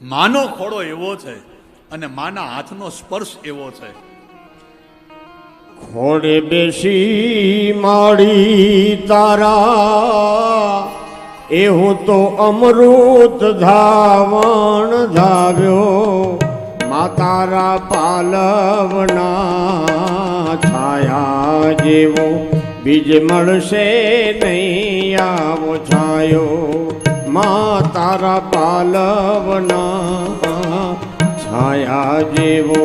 માનો ખોળો એવો છે અને માના હાથનો સ્પર્શ એવો છે. ખોડે બેસી માડી તારા એ હું તો અમૃત ધાવણ ધાવ્યો મા તારા પાલવના છાયા જેવો બીજ મળશે નહીં આવો છાયો. મા તારા પાલવના છાયા જેવો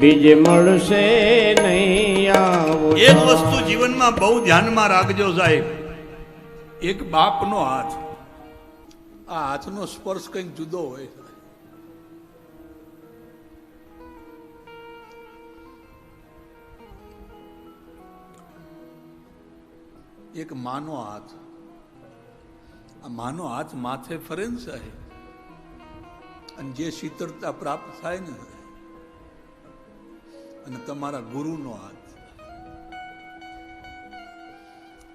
બીજ મળશે નહીં આવો એક વસ્તુ જીવનમાં બહુ ધ્યાનમાં રાખજો સાહેબ. એક બાપનો હાથ. આ હાથનો સ્પર્શ કંઈક જુદો હોય એક માનો હાથ. માનો હાથ માથે ફરે ને સાહેબ. અને જે શીતળતા પ્રાપ્ત થાય ને અને તમારા ગુરુનો હાથ.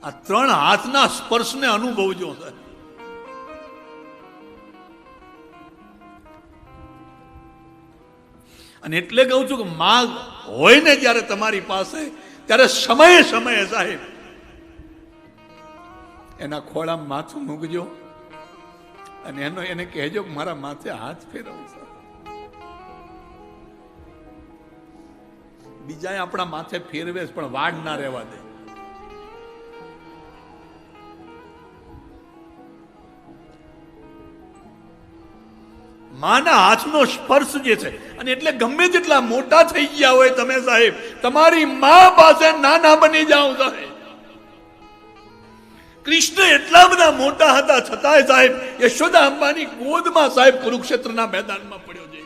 આ ત્રણ હાથના સ્પર્શને અનુભવજો સાહેબ. અને એટલે કહું છું કે માગ હોય ને જ્યારે તમારી પાસે, ત્યારે સમયે સમયે સાહેબ એના ખોળામાં માથું મૂકજો અને એનો એને કહેજો મારા માથે હાથ ફેરવશો બીજા આપણા માથે ફેરવે પણ વાડ ના રહેવા દે. માના હાથનો સ્પર્શ જે છે, અને એટલે ગમે તેટલા મોટા થઈ ગયા હોય તમે સાહેબ, તમારી મા પાસે નાના બની જાઓ સાહેબ. કૃષ્ણ એટલા બધા મોટા હતા, છતાંય સાહેબ, યશોદા અંબાની ગોદમાં સાહેબ કુરુક્ષેત્રના મેદાનમાં પડ્યો છે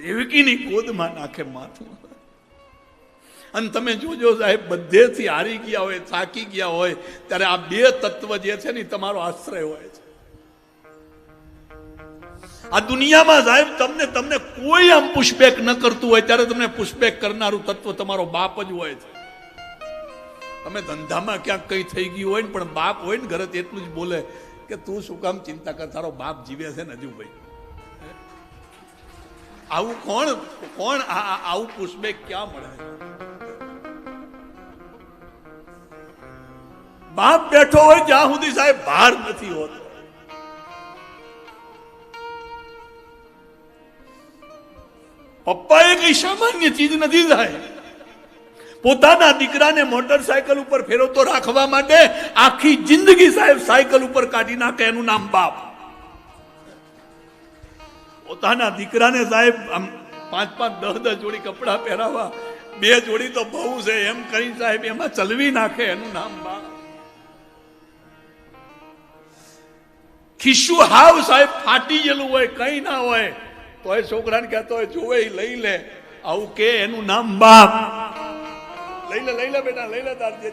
દેવકીની ગોદમાં નાખે માથું. અને તમે જોજો સાહેબ, બધેથી હારી ગયા હોય, થાકી ગયા હોય, ત્યારે આ બે તત્વ જે છે ને તમારો આશ્રય હોય છે. આ દુનિયામાં સાહેબ, તમને તમને કોઈ આમ પુષ્પેક ન કરતું હોય, ત્યારે તમને પુષ્પેક કરનારું તત્વ તમારો બાપ જ હોય છે. તમે ધંધામાં ક્યાંક કઈ થઈ ગયું હોય ને, પણ બાપ હોય ને ઘરે તો એટલું જ બોલે કે તું શું કામ ચિંતા કર, તારો બાપ જીવે છે ને હજુ ભાઈ આવું કોણ કોણ આ- આ- આવું પુષ્પેક ક્યાં મળે? બાપ બેઠો હોય જ્યાં સુધી સાહેબ ભાર નથી હોતો. પપ્પા એ કઈ સામાન્ય ચીજ નથી સાહેબ. પોતાના દીકરાને મોટરસાયકલ ઉપર ફેરવતો રાખવા માટે આખી જિંદગી સાહેબ સાયકલ ઉપર કાઢી નાખે એનું નામ બાપ. પોતાના દીકરાને સાહેબ પાંચ પાંચ દસ દસ જોડી કપડાં પહેરાવા બે જોડી તો બહુ છે, એમ કરી સાહેબ એમાં ચલવી નાખે એનું નામ બાપ. ખિસ્સું હાવ સાહેબ ફાટી ગયેલું હોય, કઈ ના હોય તો એ છોકરાને કહેતો હોય, જોવે લઈ લે, આવું કે એનું નામ બાપ. લઈ લે લઈ લે બેટા, લઈ લે તાર જે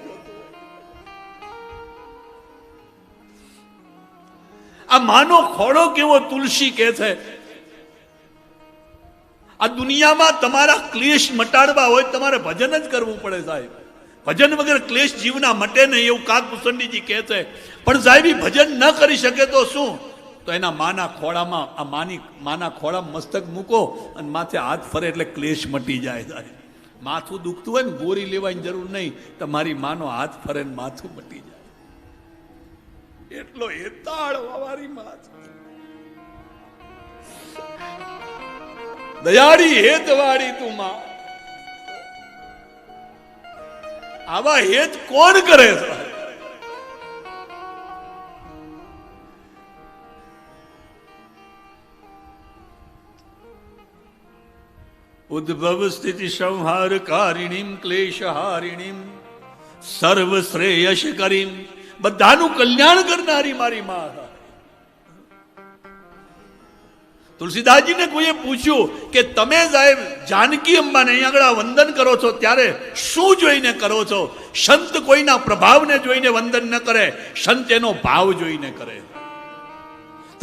આ માનો ખોડો કેવો તુલસી કે છે? આ દુનિયામાં તમારા ક્લેશ મટાડવા હોય તમારે ભજન જ કરવું પડે સાહેબ. ભજન વગર ક્લેશ જીવના મટે નહીં એવું કાગભૂષણજીજી કહે છે. પણ સાહેબ ભજન ન કરી શકે તો શું? તો એના માના ખોળામાં, આ માની, માના ખોળામાં મસ્તક મૂકો અને માથે હાથ ફરે એટલે ક્લેશ મટી જાય સાહેબ. માથું દુખતું હોય ને, ગોરી લેવાની જરૂર નહીં તમારી માનો હાથ ફરે ને માથું મટી જાય. એટલો હેતાળ વાવારી માથ. દયાળી હેતવાળી તું માં. આવા હેત કોણ કરે છે? ઉદ્ભવ સ્થિતિ સંહાર કારિણીમ ક્લેશહારિણીમ સર્વ શ્રેયશ કરીમ બધાનું કલ્યાણ કરનારી મારી મા તુલસીદાસજીને કોઈએ પૂછ્યું કે તમે સાહેબ જાનકી અંબાને અહીં આગળ વંદન કરો છો, ત્યારે શું જોઈને કરો છો? સંત કોઈના પ્રભાવને જોઈને વંદન ન કરે, સંત એનો ભાવ જોઈને કરે.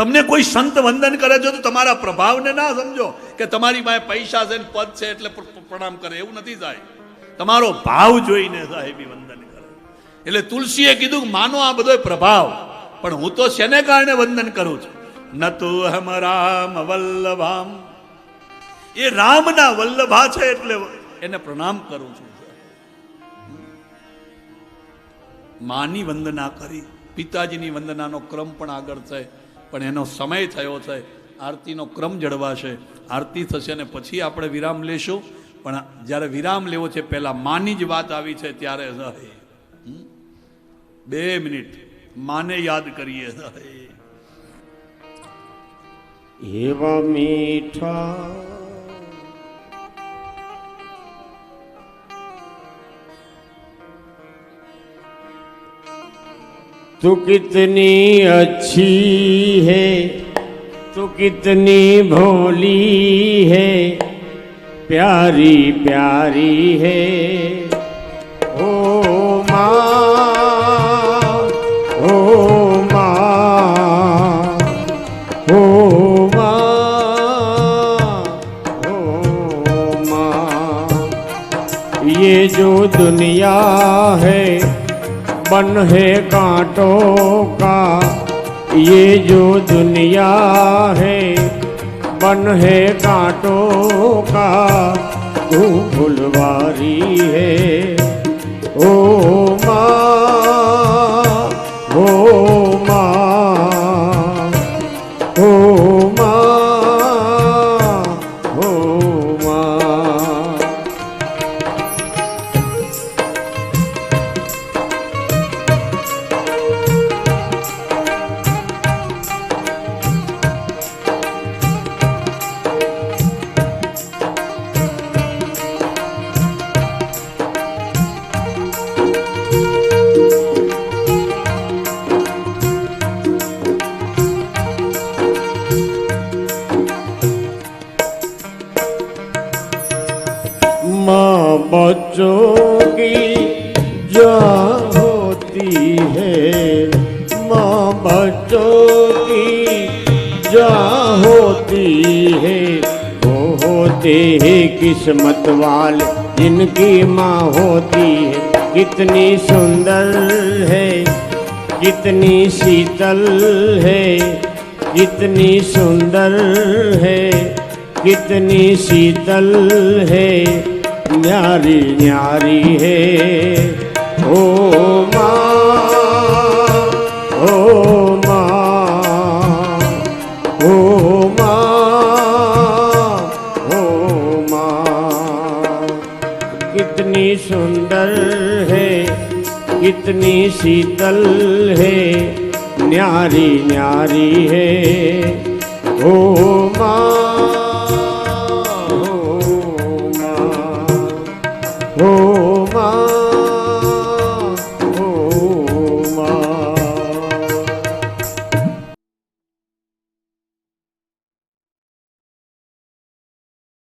તમને કોઈ સંત વંદન કરે છે તો તમારા પ્રભાવને ના સમજો કે તમારી પાસે પૈસા છે ને પદ છે એટલે પ્રણામ કરે, એવું નથી થાય તમારો ભાવ જોઈને સાહેબ વંદન કરે. એટલે તુલસીએ કીધું માનો આ બધો પ્રભાવ, પણ હું તો શેને કારણે વંદન કરું છું? ન તો હમ રામ વલ્લભામ. એ રામના વલ્લભા છે એટલે એને પ્રણામ કરું છું. માની વંદના કરી, પિતાજીની વંદનાનો ક્રમ પણ આગળ છે. પણ એનો સમય થયો છે. આરતીનો ક્રમ જળવાશે. આરતી થશે ને પછી આપણે વિરામ લેશું. પણ જ્યારે વિરામ લેવો છે, પહેલા માની જ વાત આવી છે, ત્યારે? બે મિનિટ. માને યાદ કરીએ. એવા મીઠા तू कितनी अच्छी है तू कितनी भोली है प्यारी प्यारी है ओ माँ ओ माँ ओ माँ ओ माँ ये जो दुनिया है बन है कांटों का, ये जो दुनिया है, बन है कांटों का। तू फुलवारी है, ओ माँ होती है, वो होते हैं किस्मत वाले। जिनकी माँ होती है, कितनी सुंदर है, कितनी शीतल है, कितनी सुंदर है, कितनी शीतल है, न्यारी न्यारी है। ओ माँ, ओ कितनी शीतल है न्यारी न्यारी है ओ माँ